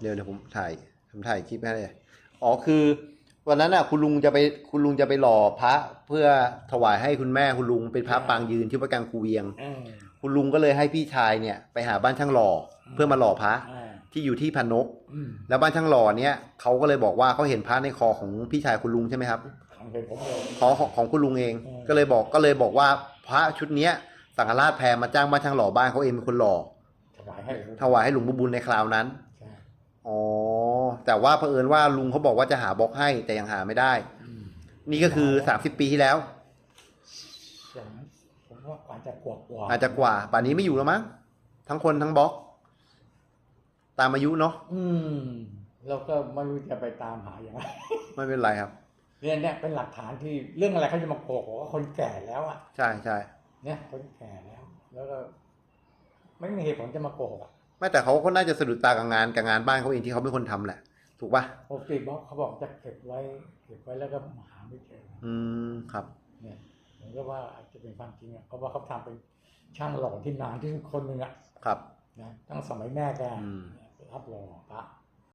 เดี๋ยวเดี๋ยวผมถ่ายผมถ่ายคลิปให้เลยอ๋อคือวันนั้นอะคุณลุงจะไปคุณลุงจะไปหล่อพระเพื่อถวายให้คุณแม่คุณลุงเป็นพระปางยืนที่วัดกลางคูเวียง อืมคุณลุงก็เลยให้พี่ชายเนี่ยไปหาบ้านช่างหล่อเพื่อมาหล่อพระอ่าที่อยู่ที่พันนก อืมแล้วบ้านช่างหล่อเนี่ยเขาก็เลยบอกว่าเขาเห็นพระในคอของพี่ชายคุณลุงใช่ไหมครับทางเป็นผมเลย ของของของคุณลุงเอง อืม ก็เลยบอกก็เลยบอกว่าพระชุดเนี้ยสังฆราชแพรมาจ้างบ้านช่างหล่อบ้านเขาเองเป็นคนหล่อถวายให้ถวายให้หลวงปู่บุญในคราวนั้นใช่อ๋อ แต่ว่าเผอิญว่าลุงเขาบอกว่าจะหาบล็อกให้แต่ยังหาไม่ได้อืมนี่ก็คือสามสิบปีที่แล้วสามผมว่าอาจจะกว่ากว่าอาจจะกว่า ป่านนี้ไม่อยู่แล้วมั้งทั้งคนทั้งบล็อก ตามอายุเนาะอืมเราก็ไม่รู้จะไปตามหาอย่างไรไม่เป็นไรครับเนี่ยเนี่ยเป็นหลักฐานที่เรื่องอะไรเขาจะมาโกหกว่าคนแก่แล้วอะ ใช่ใช่เนี่ยคนแก่แล้ว แล้วก็ ไม่มีเหตุผลจะมาโกหกอะไม่แต่เขาก็น่าจะสะดุดตากับงานกับงานบ้านเขาเองที่เขาเป็นคนทำแหละ ถูกปะปกติบอกเขาบอกจะเก็บไว้ เก็บไว้แล้วก็หาไม่เจออืมครับ เนี่ยผมก็ว่าอาจจะเป็นความจริงอะเพราะว่าเขาทำเป็นช่างหล่อที่นานที่สุดคนหนึ่งอะครับนะตั้งสมัยแม่แกอืมรับหล่อพระ